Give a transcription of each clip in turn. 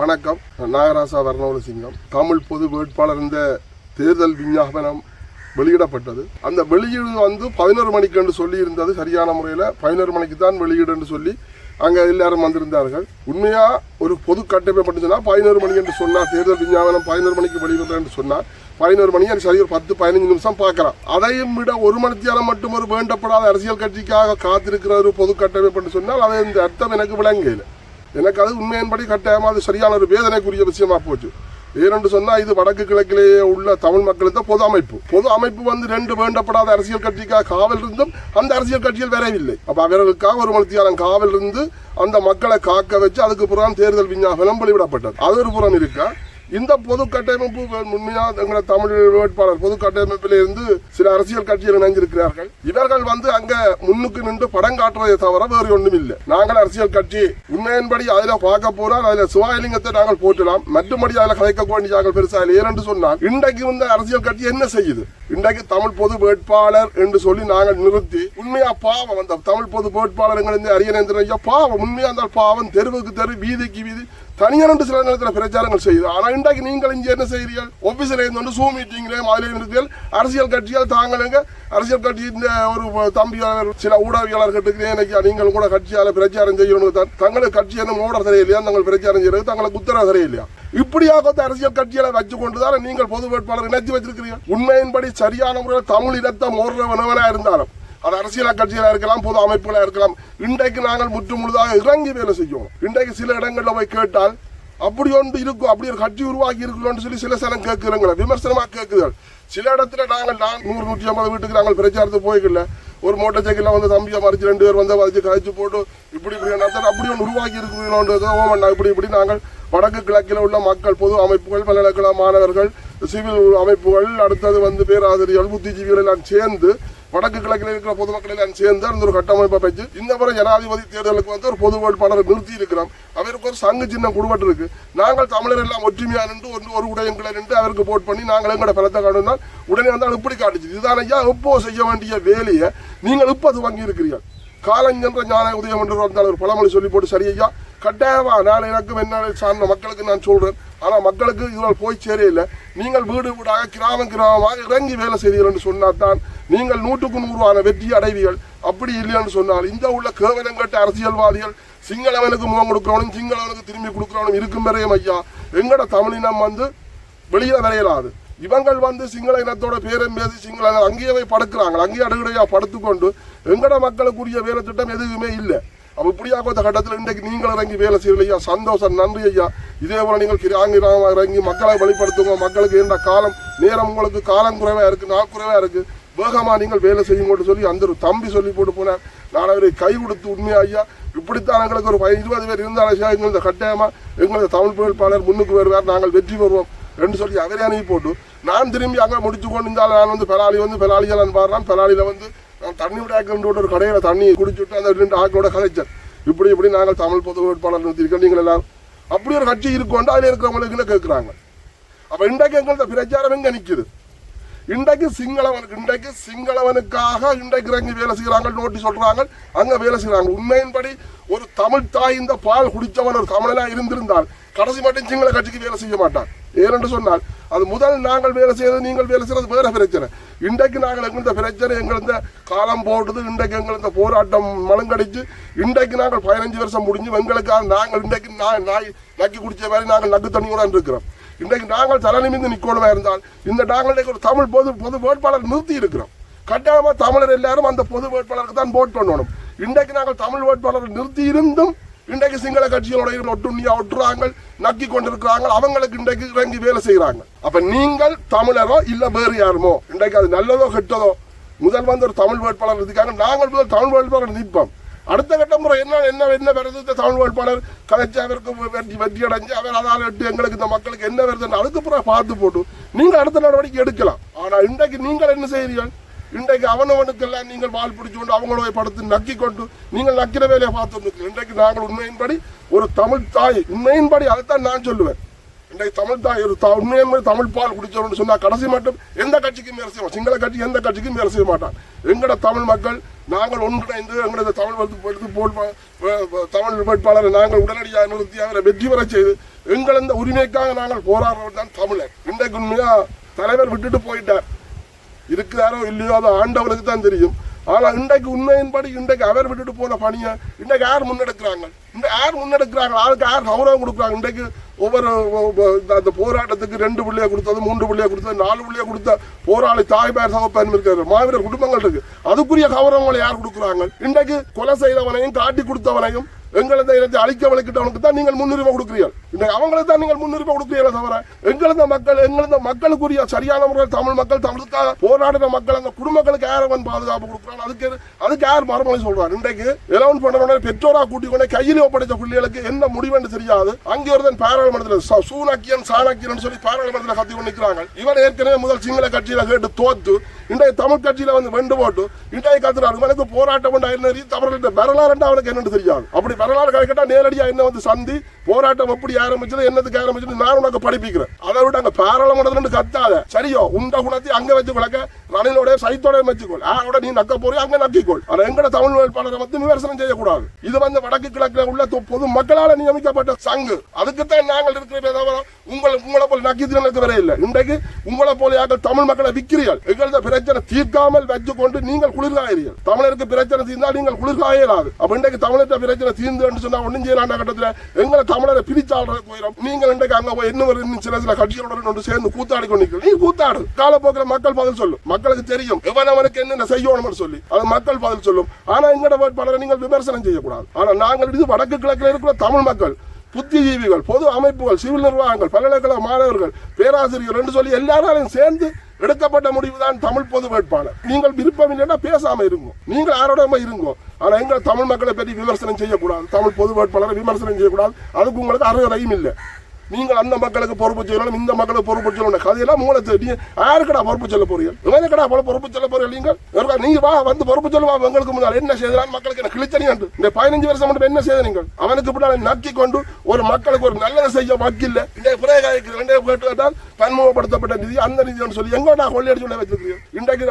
வணக்கம். நாகராசா வர்ணவன சிங்கம். தமிழ் பொது வேட்பாளர் இந்த தேர்தல் விஞ்ஞாபனம் வெளியிடப்பட்டது. அந்த வெளியீடு வந்து பதினோரு மணிக்கு என்று சொல்லி இருந்தது சரியான முறையில். பதினோரு மணிக்கு தான் வெளியீடு என்று சொல்லி அங்கே எல்லாரும் வந்திருந்தார்கள். உண்மையாக ஒரு பொது கட்டமைப்பு சொன்னால் பதினோரு மணி என்று சொன்னார். தேர்தல் விஞ்ஞாபனம் பதினோரு மணிக்கு வெளியிடுறேன் என்று சொன்னார். பதினோரு மணி எனக்கு சரி ஒரு பத்து பதினஞ்சு நிமிஷம் பார்க்கலாம். அதையும் விட ஒரு மணித்தியாலம் மட்டும் ஒரு வேண்டப்படாத அரசியல் கட்சிக்காக காத்திருக்கிற ஒரு பொது கட்டமைப்பு என்று சொன்னால் அதை இந்த அர்த்தம் எனக்கு விளங்கல. எனக்கு அது உண்மையின்படி கட்டாயமாக அது சரியான ஒரு வேதனைக்குரிய விஷயமா போச்சு. ஏனென்று சொன்னால் இது வடக்கு கிழக்கிலேயே உள்ள தமிழ் மக்களுக்கு தான் பொது அமைப்பு. பொது அமைப்பு வந்து ரெண்டு வேண்டப்படாத அரசியல் கட்சிக்காக காவல் இருந்தும் அந்த அரசியல் கட்சியில் வரவில்லை அப்போ அவர்களுக்காக ஒரு மணித்தியாலம் காவல் இருந்து அந்த மக்களை காக்க வச்சு அதுக்கு புறம் தேர்தல் விஞ்ஞாபனம் வெளிவிடப்பட்டது அது ஒரு புறம் இருக்கா? இந்த பொது கட்டமைப்பு உண்மையாக எங்களை தமிழ் வேட்பாளர் பொது கட்டமைப்பில் இருந்து சில அரசியல் கட்சிகள் இணைஞ்சிருக்கிறார்கள் இவர்கள் வந்து அங்க முன்னுக்கு நின்று படம் காட்டுறதை தவிர வேறு ஒன்றும் இல்லை நாங்கள் அரசியல் கட்சி உண்மையின்படி அதுல பார்க்க போனால் அதுல சிவாயலிங்கத்தை நாங்கள் போற்றலாம். மற்றபடி அதில் கலைக்க வேண்டிய நாங்கள் பெருசா இல்லை. ஏனென்று சொன்னால் இன்றைக்கு வந்து அரசியல் கட்சி என்ன செய்யுது? இன்றைக்கு தமிழ் பொது வேட்பாளர் என்று சொல்லி நாங்கள் நிறுத்தி உண்மையா பாவம் அந்த தமிழ் பொது வேட்பாளர் எங்கள் அரியநேந்திரன் ஐயா பாவம். உண்மையா இருந்தால் பாவம். தெருவுக்கு தெரு வீதிக்கு வீதி தனியானண்டு சில நேரத்தில் பிரச்சாரங்கள் செய்யுது ஆனால் இன்றைக்கு நீங்கள் இங்கே என்ன செய்கிறீர்கள்? ஆஃபீஸில் இருந்து சூ மீட்டிங்லேயும் அதில் இருக்கிறீர்கள் அரசியல் கட்சியால் தாங்களுங்க அரசியல் கட்சி இந்த ஒரு தம்பியாளர் சில ஊடகவியலாளர்களுக்கு எனக்கு நீங்கள் கூட கட்சியால் பிரச்சாரம் செய்யணும் தான். தங்களுக்கு கட்சி என்ன மூட தெரியலையா தங்கள் பிரச்சாரம் செய்யறது தங்களுக்கு உத்தரவு தெரியலையா இப்படியாக அரசியல் கட்சிகளை வச்சு கொண்டுதான் நீங்கள் பொது வேட்பாளர் இணைத்து வச்சிருக்கிறீர்கள்? உண்மையின்படி சரியான முறையில் தமிழ் இனத்தை மோடுறவனவனா இருந்தாலும் அது அரசியல் கட்சியாக இருக்கலாம் பொது அமைப்புகளாக இருக்கலாம். இன்றைக்கு நாங்கள் முற்று முழுதாக இறங்கி வேலை செய்வோம். இன்றைக்கு சில இடங்களில் போய் கேட்டால் அப்படி ஒன்று இருக்கும் அப்படி ஒரு கட்சி உருவாக்கி இருக்கணும்னு சொல்லி சில சனம் கேட்குறங்கள விமர்சனமாக கேட்குதல். சில இடத்துல நாங்கள் நான் நூறு நூற்றி ஐம்பது வீட்டுக்கு நாங்கள் பிரச்சாரத்துக்கு போய்க்கல. ஒரு மோட்டர் சைக்கிளில் வந்து தம்பியை மறைச்சு ரெண்டு பேர் வந்து மறைச்சு கழிச்சு போட்டு இப்படி இப்படி நடத்த அப்படி ஒன்று உருவாக்கி இருக்கணுன்றது ஓமண்ணா இப்படி இப்படி. நாங்கள் வடக்கு கிழக்கில் உள்ள மக்கள் பொது அமைப்புகள் பல்கலைக்கழக மாணவர்கள் சிவில் அமைப்புகள் அடுத்தது வந்து பேராசிரியர்கள் புத்திஜீவிகள் எல்லாம் சேர்ந்து வடக்கு கிழக்கில் இருக்கிற பொதுமக்கள் எல்லாம் சேர்ந்து அந்த ஒரு கட்டமைப்பை வச்சு இந்த முறை ஜனாதிபதி தேர்தலுக்கு வந்து ஒரு பொது வேட்பாளரை நிறுத்தி இருக்கிறோம் அவருக்கு ஒரு சங்கு சின்னம் குடுபட்டு இருக்கு. நாங்கள் தமிழர் எல்லாம் ஒற்றுமையா நின்று ஒன்று ஒரு உடையங்களை நின்று அவருக்கு போட் பண்ணி நாங்கள் எங்களோட பலத்தை காணுனால் உடனே வந்து இப்படி காட்டுச்சு. இதுதான் ஐயா இப்போ செய்ய வேண்டிய வேலையை நீங்கள் இப்போ அது வாங்கி இருக்கிறீர்கள். காலஞ்சென்ற ஞான உதயம் என்று வந்தால் ஒரு பழமொழி சொல்லி போட்டு சரி கட்டாயமா நான் எனக்கும் என்ன சார்ந்த மக்களுக்கு நான் சொல்றேன். ஆனால் மக்களுக்கு இதனால் போய் சேரையில்லை. நீங்கள் வீடு வீடாக கிராமம் கிராமமாக இறங்கி வேலை செய்தீர்கள் என்று சொன்னால் தான் நீங்கள் நூற்றுக்கு நூறுவான வெற்றி அடைவீர்கள். அப்படி இல்லைன்னு சொன்னால் இந்த உள்ள கேவலங்கட்ட அரசியல்வாதிகள் சிங்களவனுக்கு முகம் கொடுக்கிறவனும் சிங்களவனுக்கு திரும்பி கொடுக்கிறவனும் இருக்கும் வரையும் ஐயா. எங்கட தமிழினம் வந்து வெளியில வரையலாது. இவங்கள் வந்து சிங்கள இனத்தோட பேரம் பேசி சிங்கள அங்கேயே போய் படுக்கிறாங்க. அங்கேயே அடுகடையாக படுத்துக்கொண்டு எங்கட மக்களுக்குரிய வேலை திட்டம் எதுவுமே இல்லை. அப்போ இப்படியா அந்த கட்டத்தில் இன்றைக்கு நீங்கள் இறங்கி வேலை செய்யலையா சந்தோஷம் நன்றி ஐயா. இதே போல நீங்கள் கிராங்கிராம இறங்கி மக்களை வெளிப்படுத்துங்க. மக்களுக்கு இருந்த காலம்? நேரம் உங்களுக்கு காலம் குறைவா இருக்கு நாள் குறைவா இருக்கு. வேகமா நீங்கள் வேலை செய்யுங்கன்னு சொல்லி அந்த ஒரு தம்பி சொல்லி போட்டு போனார் நான் அவரை கை கொடுத்து உண்மையா ஐயா? இப்படித்தான் எங்களுக்கு ஒரு இருபது பேர் இருந்தாலும் எங்களது கட்டாயமா எங்களது தமிழ் வேட்பாளர் முன்னுக்கு வருவார். நாங்கள் வெற்றி பெறுவோம். ரெண்டு சொல்லி அவரே அனுப்பி போட்டு நான் திரும்பி அங்கே முடிச்சு கொண்டு இருந்தாலும் நான் வந்து பெலாளி வந்து பெலாளியெல்லாம் பாடுறான் பெலாளியில் வந்து நான் தண்ணி விட ஒரு கடையில் தண்ணி குடிச்சுட்டு அந்த ரெண்டு ஆக்களோட கலைச்சேன். இப்படி இப்படி நாங்கள் தமிழ் பொது வேட்பாளர் நிறுத்திருக்கோம் நீங்கள் எல்லாரும் அப்படி ஒரு கட்சி இருக்கோண்டு அதில் இருக்கிறவங்களுக்கு கேட்குறாங்க. அப்போ இன்றைக்கு எங்களது பிரச்சாரம் எங்கே நிற்குது இன்றைக்கு சிங்களவனுக்கு இன்றைக்கு சிங்களவனுக்காக இன்றைக்கு இறங்கி வேலை செய்கிறாங்க நோட்டி சொல்கிறாங்க அங்கே வேலை செய்கிறாங்க உண்மையின்படி ஒரு தமிழ் தாய் இந்த பால் குடித்தவன் ஒரு தமிழனாக இருந்திருந்தால் கடைசி மட்டும் சிங்கள கட்சிக்கு வேலை செய்ய மாட்டான். ஏனென்று சொன்னால் அது முதல் நாங்கள் வேலை செய்யறது நீங்கள் வேலை செய்யறது வேற பிரச்சனை. இன்றைக்கு நாங்கள் எங்கள் பிரச்சனை எங்களுக்கு காலம் போடுது இன்றைக்கு எங்கள் போராட்டம் மலங்கடிச்சு இன்றைக்கு நாங்கள் பதினஞ்சு வருஷம் முடிஞ்சு எங்களுக்காக நாங்கள் இன்றைக்கு நான் நாய் நக்கி குடிச்ச மாதிரி நாங்கள் நக்கு தண்ணியோட இருக்கிறோம் இன்றைக்கு நாங்கள் தலைநிமிந்து நிற்கணுமா இருந்தால் இந்த நாங்கள் ஒரு தமிழ் பொது பொது வேட்பாளர் நிறுத்தி இருக்கிறோம். கட்டாயமாக தமிழர் எல்லாரும் அந்த பொது வேட்பாளருக்கு தான் போட் பண்ணணும். இன்றைக்கு நாங்கள் தமிழ் வேட்பாளர் நிறுத்தி இருந்தும் இன்றைக்கு சிங்கள கட்சிகளோட ஒட்டுண்ணியா ஒட்டுறாங்க நக்கி கொண்டிருக்கிறாங்க அவங்களுக்கு இன்றைக்கு இறங்கி வேலை செய்யறாங்க அப்ப நீங்கள் தமிழரோ இல்ல வேறு யாருமோ இன்றைக்கு அது நல்லதோ கெட்டதோ முதல் வந்து ஒரு தமிழ் வேட்பாளர் இருக்காங்க நாங்கள் முதல் தமிழ் வேட்பாளர் நிற்போம். அடுத்த கட்ட முறை என்ன என்ன என்ன வருது? இந்த தமிழ் வேட்பாளர் கலைச்சு அவருக்கு வெற்றி வெற்றி அடைஞ்சு அவர் அதால் எட்டு எங்களுக்கு இந்த மக்களுக்கு என்ன வருதுன்னு அதுக்கு பிறகு பார்த்து போட்டு நீங்கள் அடுத்த நடவடிக்கை எடுக்கலாம். ஆனால் இன்றைக்கு நீங்கள் என்ன செய்கிறீர்கள் இன்றைக்கு அவனவனுக்கெல்லாம் நீங்கள் வால் பிடிச்சு கொண்டு அவங்களோட படுத்து நக்கி கொண்டு நீங்கள் நக்கிற வேலையை பார்த்து இன்றைக்கு நாங்கள் உண்மையின்படி ஒரு தமிழ் தாய் உண்மையின்படி அதைத்தான் நான் சொல்லுவேன். இன்றைக்கு தமிழ் தாய் ஒரு த- தமிழ் பால் குடிச்சோம்னு சொன்னால் கடைசி மட்டும் எந்த கட்சிக்கும் வேலை செய்வோம் சிங்கள கட்சி எந்த கட்சிக்கும் வேலை செய்ய மாட்டான். எங்கட தமிழ் மக்கள் நாங்கள் ஒன்றிணைந்து எங்களது தமிழ் எடுத்து போல் தமிழ் வேட்பாளரை நாங்கள் உடனடியாக நிறுத்தி அவரை வெற்றி பெற செய்து எங்கள் உரிமைக்காக நாங்கள் போராடுறவர் தான் தமிழர். இன்றைக்கு உண்மையாக தலைவர் விட்டுட்டு போயிட்டார். இருக்கிறாரோ இல்லையோ அது ஆண்டவனுக்கு தான் தெரியும். ஆனால் இன்றைக்கு உண்மையின்படி இன்றைக்கு அவர் விட்டுட்டு போன பணியை இன்றைக்கு யார் முன்னெடுக்கிறாங்க? இந்த யார் முன்னெடுக்கிறாங்க? ஆளுக்கு யார் கௌரவம் கொடுக்குறாங்க? இன்றைக்கு ஒவ்வொரு இந்த- அந்த போராட்டத்துக்கு ரெண்டு பிள்ளைய கொடுத்தது மூன்று பிள்ளைய கொடுத்தது நாலு பிள்ளைய கொடுத்த போராளி தாய் பேர் சகப்பன் இருக்கிற மாவீரர் குடும்பங்கள் இருக்கு. அதுக்குரிய கௌரவங்களை யார் கொடுக்குறாங்க? இன்றைக்கு கொலை செய்தவனையும் காட்டி கொடுத்தவனையும் எங்களது இடத்தை அழிக்க வளைக்கிட்டவனுக்கு தான் நீங்கள் முன்னுரிமை கொடுக்குறீர்கள். இன்றைக்கு அவங்களுக்கு தான் நீங்கள் முன்னுரிமை கொடுக்குறீங்களே தவிர எங்களது மக்கள் எங்களது மக்களுக்குரிய சரியான முறையில் தமிழ் மக்கள் தமிழுக்காக போராடின மக்கள் அந்த குடும்பங்களுக்கு யார் அவன் பாதுகாப்பு கொடுக்குறான்? அதுக்கு அதுக்கு யார் மறுமொழி சொல்றான் இன்றைக்கு எலவன் பண்ணுறவனே பெற்றோரா கூட்டிக் கொண்டு கையில் ஒப்படைத்த பிள்ளைகளுக்கு என்ன முடிவென்று தெரியாது. அங்கே ஒருத்தன் பாராளுமன்றத்தில் ச- சூனாக்கியன் சாணக்கியன் சொல்லி பாராளுமன்றத்தில் கத்தி கொண்டு நிற்கிறாங்க இவன் ஏற்கனவே முதல் சிங்கள கட்சியில் கேட்டு தோத்து இன்றைய தமிழ் கட்சியில் வந்து வெண்டு போட்டு இன்றைய கத்துறாரு. இவனுக்கு போராட்டம் உண்டா என்ன தவறுகிட்ட வரலாறு அவனுக்கு என்னென்னு தெரியாது. அப்படி வரலாறு கேட்டா நேரடியா என்ன வந்து சந்தி போராட்டம் எப்படி ஆரம்பிச்சது என்னதுக்கு ஆரம்பிச்சது நான் உனக்கு படிப்பிக்கிறேன். அதை விட அங்க பாராளுமன்றத்துல கத்தாத. சரியோ உண்ட குணத்தை அங்க வச்சு கொள்ளக்க ரணிலோட சைத்தோட வச்சுக்கொள். ஆரோட நீ நக்க போறியோ அங்க நக்கிக்கொள். ஆனா எங்கட தமிழ் வேட்பாளரை வந்து விமர்சனம் செய்யக்கூடாது. இது வந்து வடக்கு கிழக்குல உள்ள பொது மக்களால் நியமிக்கப்பட்ட சங்கு. அதுக்குத்தான் நாங்கள் இருக்கிறதே தவிர உங்களை உங்களை போல நக்கி தினக்கு வர இல்லை. இன்றைக்கு உங்களை போல யாக்கள் தமிழ் மக்களை விக்கிறீர்கள் எங்களது பிரச்சனை தீர்க்காமல் வச்சு கொண்டு நீங்கள் குளிர்காயிறீர்கள். தமிழருக்கு பிரச்சனை தீர்ந்தால் நீங்கள் குளிர்காயலாது. அப்ப இன்றைக்கு தமிழர்கிட்ட பிரச்சனை தீர்ந்து என்று சொன்னா ஒன்றும் செய்யலாண்ட கட்டத்தில். எங்களை தமிழரை பிரிச்சாடுற போயிடும் நீங்கள் இன்றைக்கு அங்கே போய் என்ன ஒரு இன்னும் சில சில கட்சிகளுடன் ஒன்று சேர்ந்து கூத்தாடி கொண்டு நீ கூத்தாடு. காலப்போக்கில் மக்கள் பதில் சொல்லும். மக்களுக்கு தெரியும். எவனவனுக்கு என்னென்ன செய்யணும்னு சொல்லி. அது மக்கள் பதில் சொல்லும். ஆனால் எங்கட வேட்பாளரை நீங்கள் விமர்சனம் செய்யக்கூடாது. ஆனால் நாங்கள் இது வடக்கு கிழக்கில் இருக்கிற தமிழ் மக்கள் புத்திஜீவிகள் பொது அமைப்புகள் சிவில் நிர்வாகங்கள் பல்கலைக்கழக மாணவர்கள் பேராசிரியர் என்று சொல்லி எல்லாராலையும் சேர்ந்து எடுக்கப்பட்ட முடிவு தான் தமிழ் பொது வேட்பாளர். நீங்கள் விருப்பம் இல்லைன்னா பேசாம இருங்கோ. நீங்கள் யாரோட இருங்கோ. ஆனா எங்களை தமிழ் மக்களை பற்றி விமர்சனம் செய்யக்கூடாது. தமிழ் பொது வேட்பாளரை விமர்சனம் செய்யக்கூடாது. அதுக்கு உங்களுக்கு அருகதையும் இல்லை. நீங்கள் அந்த மக்களுக்கு பொறுப்பு சொல்லணும் இந்த மக்களுக்கு பொறுப்பு சொல்லணும் கதையெல்லாம் மூளை தேடி யாருக்கடா பொறுப்பு சொல்ல போறீங்க? இவனுக்கடா போல பொறுப்பு சொல்ல போறீங்க நீங்கள்? இவருக்கா நீங்க வா வந்து பொறுப்பு சொல்லுவா உங்களுக்கு முன்னால் என்ன செய்யலாம் மக்களுக்கு என்ன கிழிச்சனி இந்த பதினஞ்சு வருஷம் மட்டும் என்ன செய்த நீங்கள்? அவனுக்கு பின்னால் நக்கி கொண்டு ஒரு மக்களுக்கு ஒரு நல்லதை செய்ய வக்கில்ல. இந்த பிரேகாய்க்கு ரெண்டே கேட்டுதான் பன்முகப்படுத்தப்பட்ட நிதி அந்த நிதின்னு சொல்லி எங்கடா கொள்ளையடிச்சு கொண்டு வச்சிருக்கீங்க இன்றைக்கு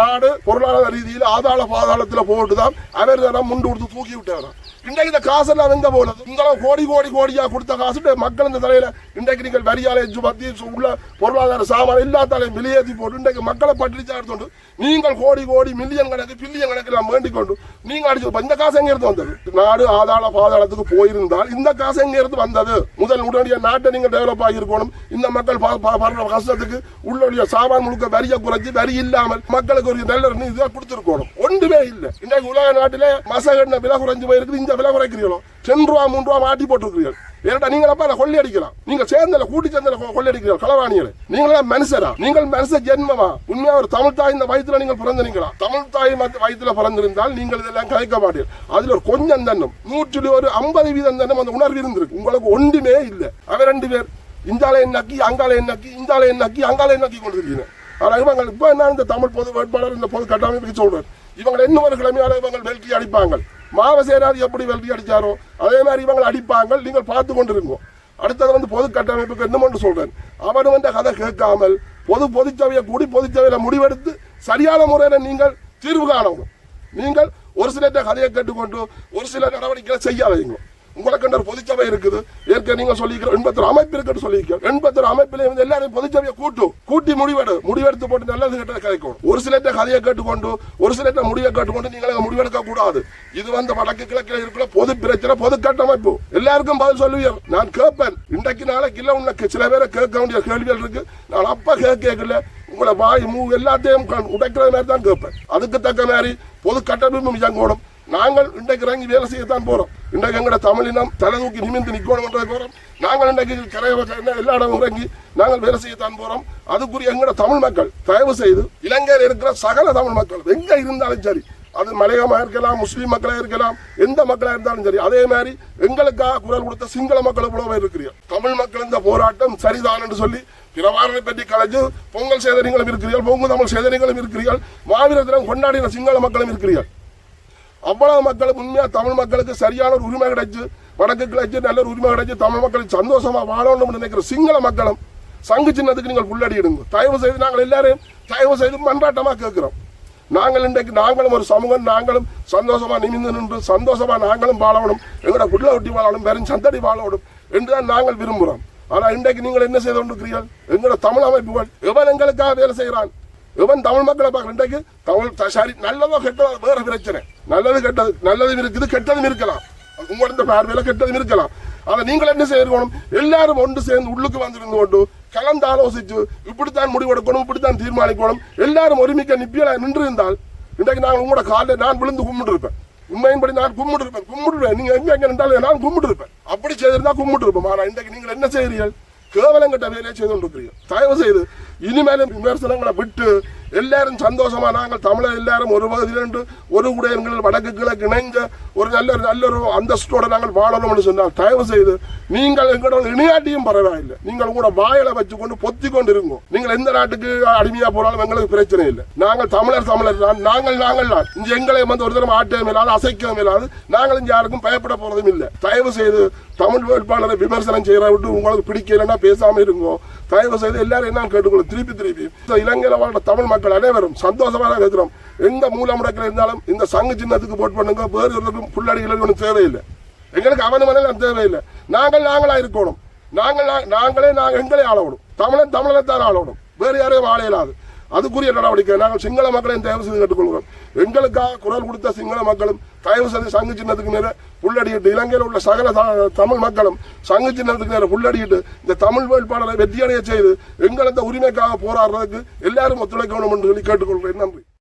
நாடு பொருளாதார ரீதியில் ஆதாள பாதாளத்தில் போட்டு தான் அவர் தான் முண்டு கொடுத்து தூக்கி விட்டாராம். இன்றைக்கு இந்த காசெல்லாம் எங்க போனது இந்த கோடி கோடி கோடியா கொடுத்த காசு மக்கள் இந்த தலையில இன்றைக்கு நீங்கள் வரியால வரியாலை சுமத்தி உள்ள பொருளாதார சாமான் எல்லாத்தாலையும் வெளியேற்றி போட்டு இன்றைக்கு மக்களை பட்டினிச்சா எடுத்துட்டு நீங்கள் கோடி கோடி மில்லியன் கணக்கு பில்லியன் கணக்கு எல்லாம் வேண்டிக் கொண்டு நீங்க அடிச்சு இந்த காசு எங்க இருந்து வந்தது? நாடு ஆதாள பாதாளத்துக்கு போயிருந்தால் இந்த காசு எங்க இருந்து வந்தது? முதல் உடனடியாக நாட்டை நீங்க டெவலப் ஆகியிருக்கணும். இந்த மக்கள் பா- படுற கஷ்டத்துக்கு உள்ளுடைய சாமான் முழுக்க வரியை குறைச்சி வரி இல்லாமல் மக்களுக்கு ஒரு நல்ல ஒரு இதாக கொடுத்துருக்கணும். ஒன்றுமே இல்லை. இன்றைக்கு உலக நாட்டிலே மசகண்ண விலை குறைஞ்சு போயிருக்கு இந்த விலை குறைக்கிறீங்களோ? ரெண்டு ரூபா மூணு ரூபா மாட்டி போட்டுருக்கிறீர்கள். ஏன்னா நீங்கள் அப்ப அதை கொள்ளி அடிக்கலாம். நீங்கள் சேர்ந்தல கூட்டி சேர்ந்தல கொள்ளி அடிக்கிறீர்கள் களவாணிகளை. நீங்களா மனுஷரா? நீங்கள் மனுஷ ஜென்மமா? உண்மையா ஒரு தமிழ் தாய் இந்த வயிற்றுல நீங்கள் பிறந்திருக்கலாம் தமிழ் தாய் மத்த வயிற்றுல பிறந்திருந்தால் நீங்கள் இதெல்லாம் கலைக்க மாட்டீர்கள். அதுல ஒரு கொஞ்சம் தன்னம் நூற்றில் ஒரு ஐம்பது வீதம் தன்னம் அந்த உணர்வு இருந்திருக்கு உங்களுக்கு ஒன்றுமே இல்லை. அவன் ரெண்டு பேர் இந்தால என்னக்கி அங்கால என்னக்கி இந்தால என்னக்கி அங்கால என்னக்கி கொண்டிருக்கீங்க ஆனால் இவங்க இப்ப என்ன இந்த தமிழ் பொது வேட்பாளர் இந்த பொது கட்டமைப்புக்கு சொல்றாரு. இவங்க இன்னும் ஒரு கிழமையால இவங்க வெல்கி அடிப்பாங்க மாவசேனாதி எப்படி வெல்டி அடித்தாரோ அதே மாதிரி இவங்களை அடிப்பாங்க. நீங்கள் பார்த்து கொண்டிருங்கோ. அடுத்தது வந்து பொது கட்டமைப்புக்கு இன்னும் சொல்கிறேன் சொல்றேன். அவன் வந்து கதை கேட்காமல் பொது பொதுச்சபையை கூடி பொதுச்சபையில் முடிவெடுத்து சரியான முறையில் நீங்கள் தீர்வு காணணும் நீங்கள் ஒரு சிலர்கிட்ட கதையை கேட்டுக்கொண்டு ஒரு சில நடவடிக்கைகளை செய்யாதீங்க. உங்களுக்கு ஒரு பொதுச்சபை இருக்குது? ஏற்கனவே நீங்க சொல்லிக்கிற எண்பத்தொரு அமைப்பு இருக்குன்னு சொல்லியிருக்கோம் எண்பத்தொரு அமைப்பில் வந்து எல்லாரும் பொதுச்சபையை கூட்டும் கூட்டி முடிவெடு முடிவெடுத்து போட்டு நல்லது கிட்ட கிடைக்கும் ஒரு சிலர்கிட்ட கதையை கேட்டுக்கொண்டு ஒரு சிலர்கிட்ட முடிவை கேட்டுக்கொண்டு நீங்களே முடிவெடுக்க கூடாது. இது வந்து வடக்கு கிழக்கில் இருக்கிற பொது பிரச்சனை பொது கட்டமைப்பு. எல்லாருக்கும் பதில் சொல்லுவீர். நான் கேட்பேன். இன்றைக்கு நாளைக்கு இல்லை உனக்கு சில பேரை கேட்க வேண்டிய கேள்விகள் இருக்கு. நான் அப்ப கேட்கல. உங்களை வாய் மூ எல்லாத்தையும் உடைக்கிற மாதிரி தான் கேட்பேன். அதுக்கு தக்க மாதிரி பொது கட்டமைப்பு இயங்கணும். நாங்கள் இன்றைக்கு இறங்கி வேலை செய்யத்தான் போறோம். இன்றைக்கு எங்களோட தமிழினம் தலை தூக்கி நிமிந்து நிக்கணும் போறோம் நாங்கள் இன்றைக்கு கரையை எல்லா இடமும் இறங்கி நாங்கள் வேலை செய்யத்தான் போறோம். அதுக்குரிய எங்களோட தமிழ் மக்கள் தயவு செய்து இலங்கையில் இருக்கிற சகல தமிழ் மக்கள் எங்க இருந்தாலும் சரி அது மலையமாக இருக்கலாம் முஸ்லீம் மக்களாக இருக்கலாம் எந்த மக்களாக இருந்தாலும் சரி அதே மாதிரி எங்களுக்காக குரல் கொடுத்த சிங்கள மக்கள் இவ்வளவு இருக்கிறீர்கள் தமிழ் மக்கள் இந்த போராட்டம் சரிதான் என்று சொல்லி பிரபாரனை பற்றி கலைஞ்சு பொங்கல் சேதனைகளும் இருக்கிறீர்கள் பொங்கு தமிழ் சேதனைகளும் இருக்கிறீர்கள் மாவீர தினம் கொண்டாடின சிங்கள மக்களும் இருக்கிறீர்கள். அவ்வளவு மக்களுக்கு உண்மையாக தமிழ் மக்களுக்கு சரியான ஒரு உரிமை கிடைச்சு வடக்கு கிளச்சி நல்ல ஒரு உரிமை கிடைச்சி தமிழ் மக்கள் சந்தோஷமா வாழணும்னு நினைக்கிற சிங்கள மக்களும் சங்கு சின்னத்துக்கு நீங்கள் புள்ளடியிடுங்க தயவு செய்து நாங்கள் எல்லாரும் தயவு செய்து மன்றாட்டமாக கேட்குறோம். நாங்கள் இன்றைக்கு நாங்களும் ஒரு சமூகம் நாங்களும் சந்தோஷமா நிமிந்து நின்று சந்தோஷமா நாங்களும் வாழணும் எங்களோட குள்ள ஒட்டி வாழணும் வெறும் சந்தடி வாழணும் என்று தான் நாங்கள் விரும்புகிறோம் ஆனால் இன்றைக்கு நீங்கள் என்ன செய்து கொண்டிருக்கிறீர்கள்? எங்களோட தமிழ் அமைப்புகள் எவன் எங்களுக்காக வேலை செய்கிறான்? எவன் தமிழ் மக்களை பார்க்க இன்றைக்கு தமிழ் சாரி நல்லதோ கெட்டதோ வேற பிரச்சனை. நல்லது கெட்டது நல்லதும் இருக்குது கெட்டதும் இருக்கலாம். உங்களோட பார்வையில கெட்டதும் இருக்கலாம். அதை நீங்கள் என்ன செய்யணும்? எல்லாரும் ஒன்று சேர்ந்து உள்ளுக்கு வந்திருந்து கொண்டு கலந்து ஆலோசிச்சு இப்படித்தான் முடிவெடுக்கணும் இப்படித்தான் தீர்மானிக்கணும். எல்லாரும் ஒருமிக்க நிப்பியலா நின்று இருந்தால் இன்றைக்கு நான் உங்களோட காலில் நான் விழுந்து கும்பிட்டு இருப்பேன் உண்மையின்படி நான் கும்பிட்டு இருப்பேன் கும்பிடுவேன். நீங்க எங்க எங்க நின்றாலும் நான் கும்பிட்டு இருப்பேன் அப்படி செய்திருந்தா கும்பிட்டு இருப்போம் ஆனால் இன்றைக்கு நீங்கள் என்ன செய்கிறீர்கள்? கேவலம் கட்ட வேலையை செய்து கொண்டிருக்கிறீங்க தயவு செய்து இனிமேலும் விமர்சனங்களை விட்டு எல்லாரும் சந்தோஷமா நாங்கள் தமிழர் எல்லாரும் ஒரு பகுதியிலிருந்து ஒரு குடையங்கள் வடக்கு கிழக்கு இணைஞ்ச ஒரு நல்ல ஒரு நல்ல ஒரு அந்தஸ்தோட நாங்கள் வாழணும்னு சொன்னால் தயவு செய்து நீங்கள் எங்களோட இணையாட்டியும் பரவாயில்லை. நீங்கள் கூட வாயில வச்சுக்கொண்டு பொத்தி கொண்டு இருங்கோ நீங்கள் எந்த நாட்டுக்கு அடிமையா போனாலும் எங்களுக்கு பிரச்சனை இல்லை. நாங்கள் தமிழர் தமிழர் தான். நாங்கள் நாங்கள் தான். இங்கே எங்களை வந்து ஒரு தரம் ஆட்டவும் இல்லாது அசைக்கவும் இல்லாது நாங்கள் இங்கே யாருக்கும் பயப்பட போறதும் இல்லை. தயவு செய்து தமிழ் வேட்பாளரை விமர்சனம் செய்யற விட்டு உங்களுக்கு பிடிக்கலைன்னா பேசாமல் இருங்கோ. தயவு செய்து எல்லாரும் என்ன கேட்டுக்கொள்ளும் திருப்பி திருப்பி. இந்த இலங்கையில் வாழ்ற தமிழ் மக்கள் அனைவரும் சந்தோஷமாக இருக்கிறோம். எந்த மூலமுடக்கில் இருந்தாலும் இந்த சங்கு சின்னத்துக்கு போட் பண்ணுங்க. வேறு ஒருவருக்கும் புள்ளடிகளுக்கு ஒன்றும் தேவையில்லை. எங்களுக்கு அவனமனம் தேவையில்லை. நாங்கள் நாங்களாக இருக்கணும். நாங்கள் நாங்களே நாங்கள் எங்களே ஆளணும் தமிழன் தமிழனைத்தான் ஆளணும் வேறு யாரையும் ஆள இயலாது. அதுக்குரிய நடவடிக்கை நாங்கள் சிங்கள மக்களையும் தேவை செய்து கேட்டுக்கொள்கிறோம். எங்களுக்காக குரல் கொடுத்த சிங்கள மக்களும் தயவு செய்து சங்கு சின்னத்துக்கு நேர புள்ளடியிட்டு இலங்கையில் உள்ள சகல தமிழ் மக்களும் சங்கு சின்னத்துக்கு நேர புள்ளடியிட்டு இந்த தமிழ் வேட்பாளரை வெற்றியடைய செய்து எங்களது இந்த உரிமைக்காக போராடுறதுக்கு எல்லாரும் ஒத்துழைக்கணும் என்று சொல்லி கேட்டுக்கொள்கிறேன். நன்றி.